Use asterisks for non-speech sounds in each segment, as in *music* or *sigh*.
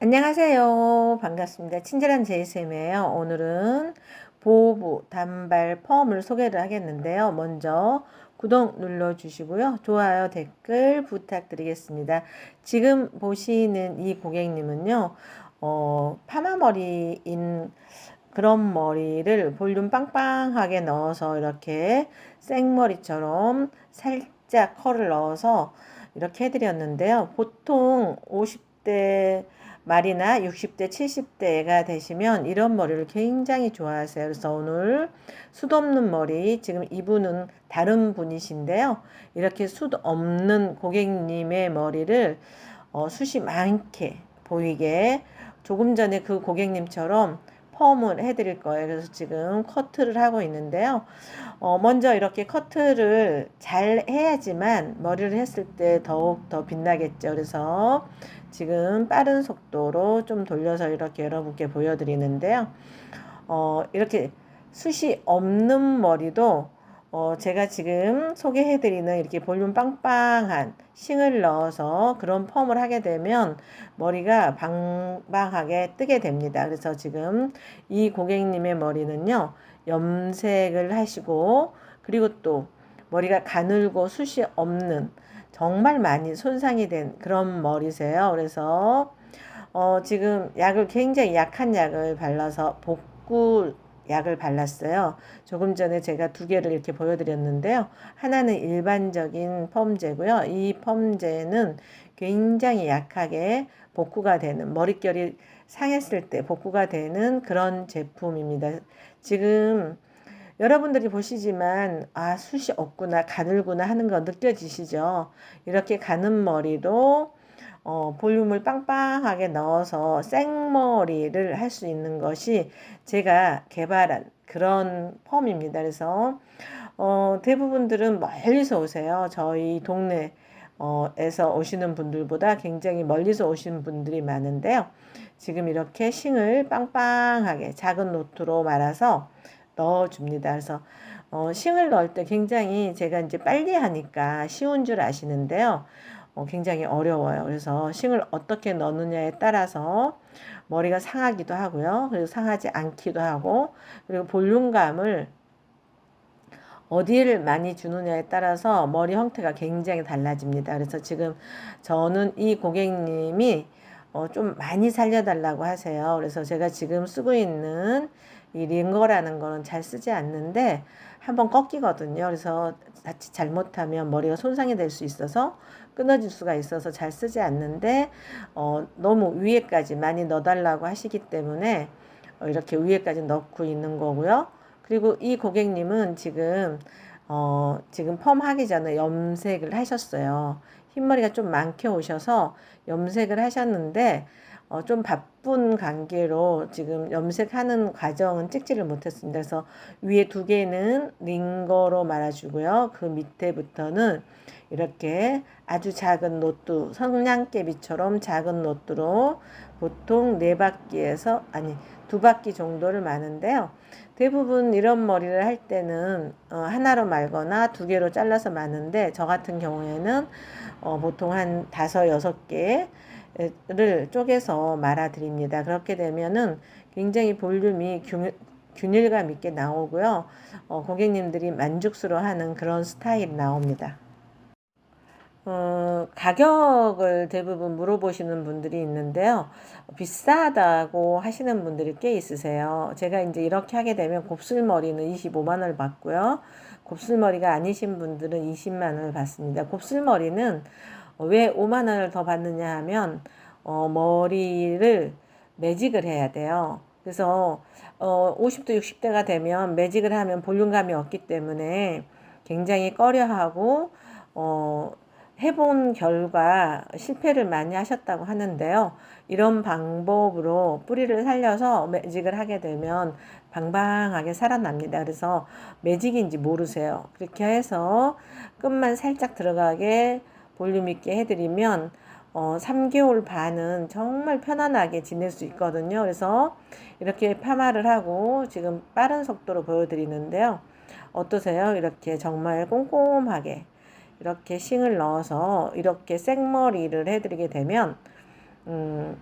안녕하세요. 반갑습니다. 친절한 제이쌤이에요. 오늘은 보부 단발 펌을 소개를 하겠는데요. 먼저 구독 눌러주시고요. 좋아요, 댓글 부탁드리겠습니다. 지금 보시는 이 고객님은요, 어, 파마머리인 그런 머리를 볼륨 빵빵하게 넣어서 이렇게 생머리처럼 살짝 컬을 넣어서 이렇게 해드렸는데요. 보통 50대 말이나 60대, 70대가 되시면 이런 머리를 굉장히 좋아하세요. 그래서 오늘 숱 없는 머리, 지금 이분은 다른 분이신데요. 이렇게 숱 없는 고객님의 머리를 어, 숱이 많게 보이게 조금 전에 그 고객님처럼 펌을 해드릴 거예요. 그래서 지금 커트를 하고 있는데요. 어, 먼저 이렇게 커트를 잘 해야지만 머리를 했을 때 더욱 더 빛나겠죠. 그래서 지금 빠른 속도로 좀 돌려서 이렇게 여러분께 보여드리는데요. 어, 이렇게 숱이 없는 머리도 어, 제가 지금 소개해드리는 이렇게 볼륨 빵빵한 싱을 넣어서 그런 펌을 하게 되면 머리가 방방하게 뜨게 됩니다. 그래서 지금 이 고객님의 머리는요, 염색을 하시고, 그리고 또 머리가 가늘고 숱이 없는 정말 많이 손상이 된 그런 머리세요. 그래서 어, 지금 약을 굉장히 약한 약을 발라서 복구 약을 발랐어요. 조금 전에 제가 두 개를 이렇게 보여드렸는데요. 하나는 일반적인 펌제고요. 이 펌제는 굉장히 약하게 복구가 되는 머릿결이 상했을 때 복구가 되는 그런 제품입니다. 지금 여러분들이 보시지만 아 숱이 없구나 가늘구나 하는 거 느껴지시죠? 이렇게 가는 머리도 어, 볼륨을 빵빵하게 넣어서 생머리를 할 수 있는 것이 제가 개발한 그런 펌입니다. 그래서 어, 대부분들은 멀리서 오세요. 저희 동네 에서 오시는 분들보다 굉장히 멀리서 오시는 분들이 많은데요. 지금 이렇게 싱을 빵빵하게 작은 노트로 말아서 넣어줍니다. 그래서 어, 싱을 넣을 때 굉장히 제가 이제 빨리 하니까 쉬운 줄 아시는데요. 어, 굉장히 어려워요. 그래서 싱을 어떻게 넣느냐에 따라서 머리가 상하기도 하고요. 그리고 상하지 않기도 하고, 그리고 볼륨감을 어디를 많이 주느냐에 따라서 머리 형태가 굉장히 달라집니다. 그래서 지금 저는 이 고객님이 어, 좀 많이 살려달라고 하세요. 그래서 제가 지금 쓰고 있는 이 링거라는 거는 잘 쓰지 않는데 한번 꺾이거든요. 그래서 자칫 잘못하면 머리가 손상이 될 수 있어서 끊어질 수가 있어서 잘 쓰지 않는데 어, 너무 위에까지 많이 넣어달라고 하시기 때문에 어, 이렇게 위에까지 넣고 있는 거고요. 그리고 이 고객님은 지금 어, 지금 펌 하기 전에 염색을 하셨어요. 흰머리가 좀 많게 오셔서 염색을 하셨는데 어, 좀 바쁜 관계로 지금 염색하는 과정은 찍지를 못했습니다. 그래서 위에 두 개는 링거로 말아주고요. 그 밑에부터는 이렇게 아주 작은 노트, 성냥개비처럼 작은 노트로 보통 네 바퀴에서 아니 두 바퀴 정도를 마는데요. 대부분 이런 머리를 할 때는 어, 하나로 말거나 두 개로 잘라서 마는데 저 같은 경우에는 어, 보통 한 다섯 여섯 개 를 쪼개서 말아 드립니다. 그렇게 되면은 굉장히 볼륨이 균, 균일감 있게 나오고요. 어, 고객님들이 만족스러워하는 그런 스타일이 나옵니다. 어, 가격을 대부분 물어보시는 분들이 있는데요. 비싸다고 하시는 분들이 꽤 있으세요. 제가 이제 이렇게 하게 되면 곱슬머리는 25만 원을 받고요. 곱슬머리가 아니신 분들은 20만 원을 받습니다. 곱슬머리는 왜 5만 원을 더 받느냐 하면 어, 머리를 매직을 해야 돼요. 그래서 어, 50대 60대가 되면 매직을 하면 볼륨감이 없기 때문에 굉장히 꺼려하고 어, 해본 결과 실패를 많이 하셨다고 하는데요. 이런 방법으로 뿌리를 살려서 매직을 하게 되면 방방하게 살아납니다. 그래서 매직인지 모르세요. 그렇게 해서 끝만 살짝 들어가게 볼륨 있게 해드리면 어, 3개월 반은 정말 편안하게 지낼 수 있거든요. 그래서 이렇게 파마를 하고 지금 빠른 속도로 보여드리는데요. 어떠세요? 이렇게 정말 꼼꼼하게 이렇게 싱을 넣어서 이렇게 생머리를 해드리게 되면 음,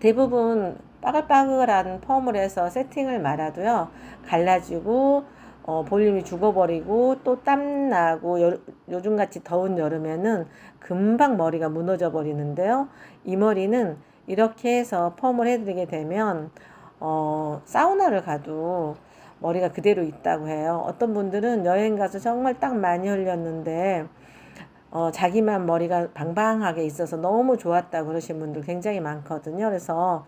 대부분 빠글빠글한 펌을 해서 세팅을 말아도요 갈라지고 어, 볼륨이 죽어버리고 또 땀나고 여, 요즘같이 더운 여름에는 금방 머리가 무너져 버리는데요 이 머리는 이렇게 해서 펌을 해드리게 되면 어, 사우나를 가도 머리가 그대로 있다고 해요 어떤 분들은 여행 가서 정말 딱 많이 흘렸는데 어, 자기만 머리가 방방하게 있어서 너무 좋았다 그러신 분들 굉장히 많거든요. 그래서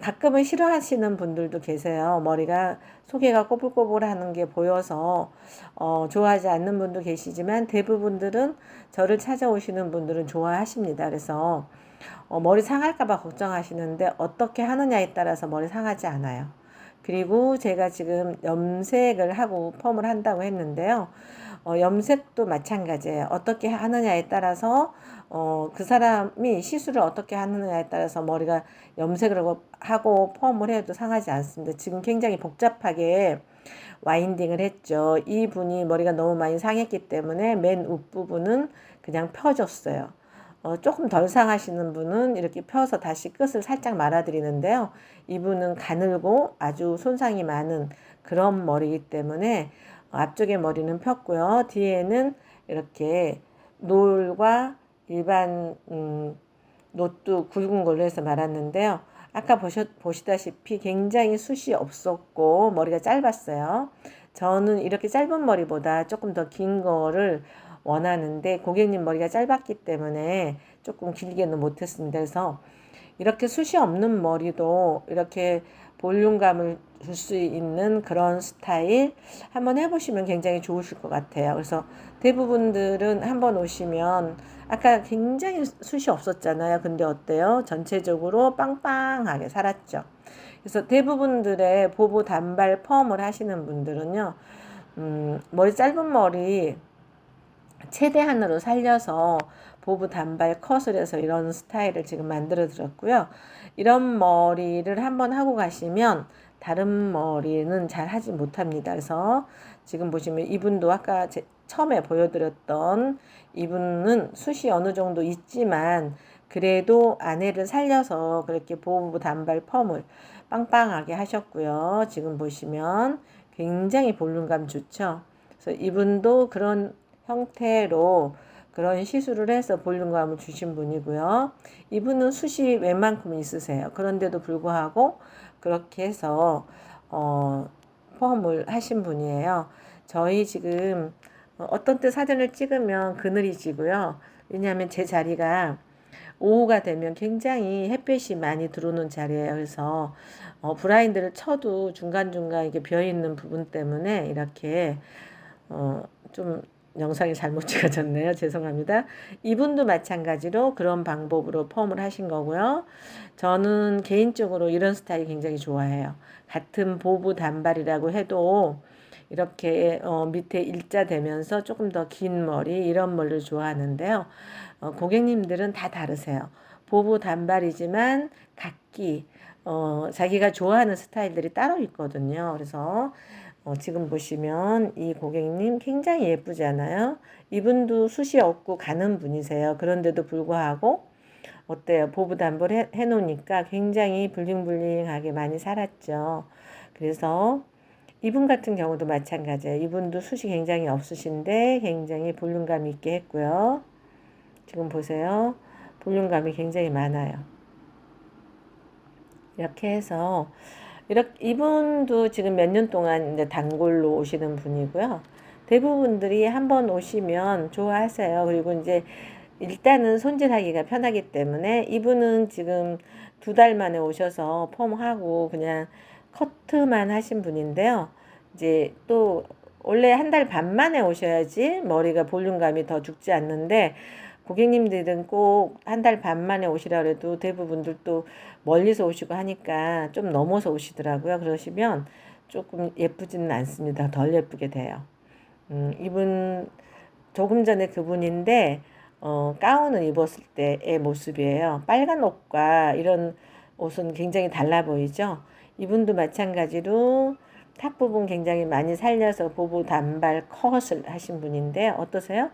가끔은 싫어하시는 분들도 계세요. 머리가 소개가 꼬불꼬불하는 게 보여서 어, 좋아하지 않는 분도 계시지만 대부분들은 저를 찾아오시는 분들은 좋아하십니다. 그래서 어, 머리 상할까봐 걱정하시는데 어떻게 하느냐에 따라서 머리 상하지 않아요. 그리고 제가 지금 염색을 하고 펌을 한다고 했는데요. 어, 염색도 마찬가지예요. 어떻게 하느냐에 따라서 어, 그 사람이 시술을 어떻게 하느냐에 따라서 머리가 염색을 하고 펌을 해도 상하지 않습니다. 지금 굉장히 복잡하게 와인딩을 했죠. 이 분이 머리가 너무 많이 상했기 때문에 맨 윗부분은 그냥 펴줬어요. 어, 조금 덜 상하시는 분은 이렇게 펴서 다시 끝을 살짝 말아드리는데요. 이분은 가늘고 아주 손상이 많은 그런 머리이기 때문에 앞쪽에 머리는 폈고요. 뒤에는 이렇게 놀과 일반 음, 노트 굵은 걸로 해서 말았는데요. 아까 보셨, 보시다시피 굉장히 숱이 없었고 머리가 짧았어요. 저는 이렇게 짧은 머리보다 조금 더 긴 거를 원하는데 고객님 머리가 짧았기 때문에 조금 길게는 못했습니다. 그래서 이렇게 숱이 없는 머리도 이렇게 볼륨감을 줄 수 있는 그런 스타일 한번 해보시면 굉장히 좋으실 것 같아요. 그래서 대부분들은 한번 오시면 아까 굉장히 숱이 없었잖아요. 근데 어때요? 전체적으로 빵빵하게 살았죠. 그래서 대부분들의 보부 단발 펌을 하시는 분들은요, 음, 머리 짧은 머리 최대한으로 살려서 보부 단발 컷을 해서 이런 스타일을 지금 만들어 드렸고요. 이런 머리를 한번 하고 가시면 다른 머리는 잘 하지 못합니다. 그래서 지금 보시면 이분도 아까 제, 처음에 보여드렸던 이분은 숱이 어느 정도 있지만 그래도 아내를 살려서 그렇게 보부 단발 펌을 빵빵하게 하셨고요. 지금 보시면 굉장히 볼륨감 좋죠. 그래서 이분도 그런 형태로 그런 시술을 해서 볼륨감을 주신 분이고요. 이분은 숱이 웬만큼 있으세요. 그런데도 불구하고 그렇게 해서 어, 펌을 하신 분이에요. 저희 지금 어떤 때 사진을 찍으면 그늘이 지고요. 왜냐하면 제 자리가 오후가 되면 굉장히 햇빛이 많이 들어오는 자리예요. 그래서 어, 브라인드를 쳐도 중간중간 이게 비어 있는 부분 때문에 이렇게 어, 좀 영상이 잘못 *laughs* 찍어졌네요. 죄송합니다. 이분도 마찬가지로 그런 방법으로 펌을 하신 거고요. 저는 개인적으로 이런 스타일 굉장히 좋아해요. 같은 보부 단발이라고 해도 이렇게 어, 밑에 일자 되면서 조금 더 긴 머리 이런 머리를 좋아하는데요. 어, 고객님들은 다 다르세요. 보부 단발이지만 각기 어, 자기가 좋아하는 스타일들이 따로 있거든요. 그래서 어, 지금 보시면 이 고객님 굉장히 예쁘지 않아요? 이분도 숱이 없고 가는 분이세요. 그런데도 불구하고 어때요? 보부 단벌 해, 해 놓으니까 굉장히 블링블링하게 많이 살았죠. 그래서 이분 같은 경우도 마찬가지예요. 이분도 숱이 굉장히 없으신데 굉장히 볼륨감 있게 했고요. 지금 보세요. 볼륨감이 굉장히 많아요. 이렇게 해서 이렇게 이분도 지금 몇 년 동안 이제 단골로 오시는 분이고요. 대부분들이 한번 오시면 좋아하세요. 그리고 이제 일단은 손질하기가 편하기 때문에 이분은 지금 두 달 만에 오셔서 펌하고 그냥 커트만 하신 분인데요. 이제 또 원래 한 달 반 만에 오셔야지 머리가 볼륨감이 더 죽지 않는데 고객님들은 꼭 한 달 반 만에 오시라 그래도 대부분들 또 멀리서 오시고 하니까 좀 넘어서 오시더라고요. 그러시면 조금 예쁘지는 않습니다. 덜 예쁘게 돼요. 음, 이분 조금 전에 그분인데 어, 가운을 입었을 때의 모습이에요. 빨간 옷과 이런 옷은 굉장히 달라 보이죠. 이분도 마찬가지로 탑 부분 굉장히 많이 살려서 보부 단발 컷을 하신 분인데 어떠세요?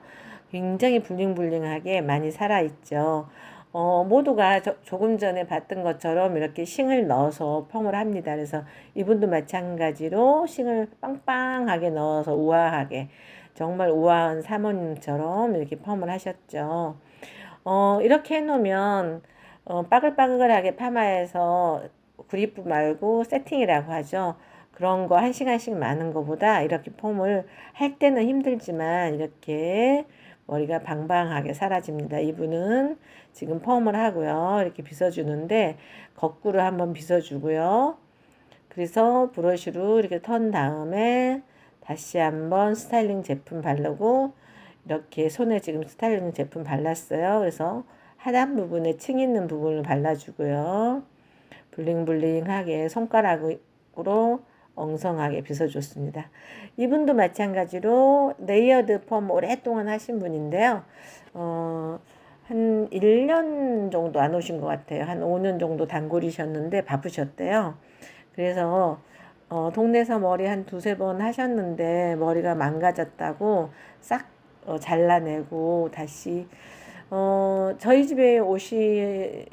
굉장히 블링블링하게 많이 살아있죠. 어, 모두가 저- 조금 전에 봤던 것처럼 이렇게 싱을 넣어서 펌을 합니다. 그래서 이분도 마찬가지로 싱을 빵빵하게 넣어서 우아하게 정말 우아한 사모님처럼 이렇게 펌을 하셨죠. 어, 이렇게 해놓으면 어, 빠글빠글하게 파마해서 그리프 말고 세팅이라고 하죠. 그런 거 한 시간씩 많은 것보다 이렇게 폼을 할 때는 힘들지만 이렇게 머리가 방방하게 사라집니다. 이분은 지금 펌을 하고요. 이렇게 빗어주는데 거꾸로 한번 빗어주고요. 그래서 브러쉬로 이렇게 턴 다음에 다시 한번 스타일링 제품 바르고 이렇게 손에 지금 스타일링 제품 발랐어요. 그래서 하단 부분에 층 있는 부분을 발라주고요. 블링블링하게 손가락으로 엉성하게 빗어줬습니다. 이분도 마찬가지로 레이어드 펌 오랫동안 하신 분인데요. 어, 한 1년 정도 안 오신 것 같아요. 한 5년 정도 단골이셨는데 바쁘셨대요. 그래서 어, 동네에서 머리 한 두세 번 하셨는데 머리가 망가졌다고 싹 어, 잘라내고 다시 어, 저희 집에 오실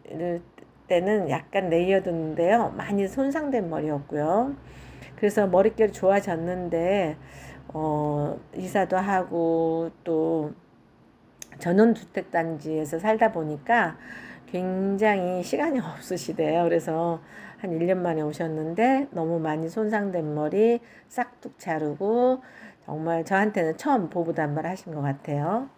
때는 약간 레이어드인데요. 많이 손상된 머리였고요. 그래서 머릿결이 좋아졌는데 어, 이사도 하고 또 전원주택단지에서 살다 보니까 굉장히 시간이 *laughs* 없으시대요. 그래서 한 1년 만에 오셨는데 너무 많이 손상된 머리 싹둑 자르고 정말 저한테는 처음 보부 단발 하신 것 같아요.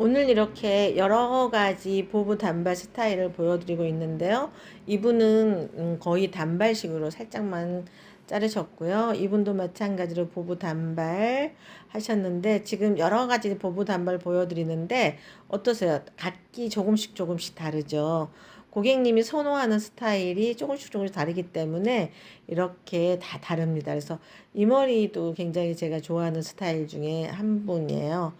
오늘 이렇게 여러 가지 보부 단발 스타일을 보여드리고 있는데요. 이분은 음, 거의 단발식으로 살짝만 자르셨고요. 이분도 마찬가지로 보부 단발 하셨는데 지금 여러 가지 보부 단발 보여드리는데 어떠세요? 각기 조금씩 조금씩 다르죠. 고객님이 선호하는 스타일이 조금씩 조금씩 다르기 때문에 이렇게 다 다릅니다. 그래서 이 머리도 굉장히 제가 좋아하는 스타일 중에 한 분이에요.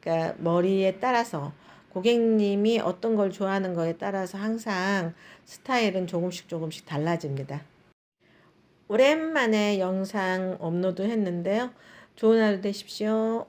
그러니까 머리에 따라서 고객님이 어떤 걸 좋아하는 거에 따라서 항상 스타일은 조금씩 조금씩 달라집니다. 오랜만에 영상 업로드 했는데요. 좋은 하루 되십시오.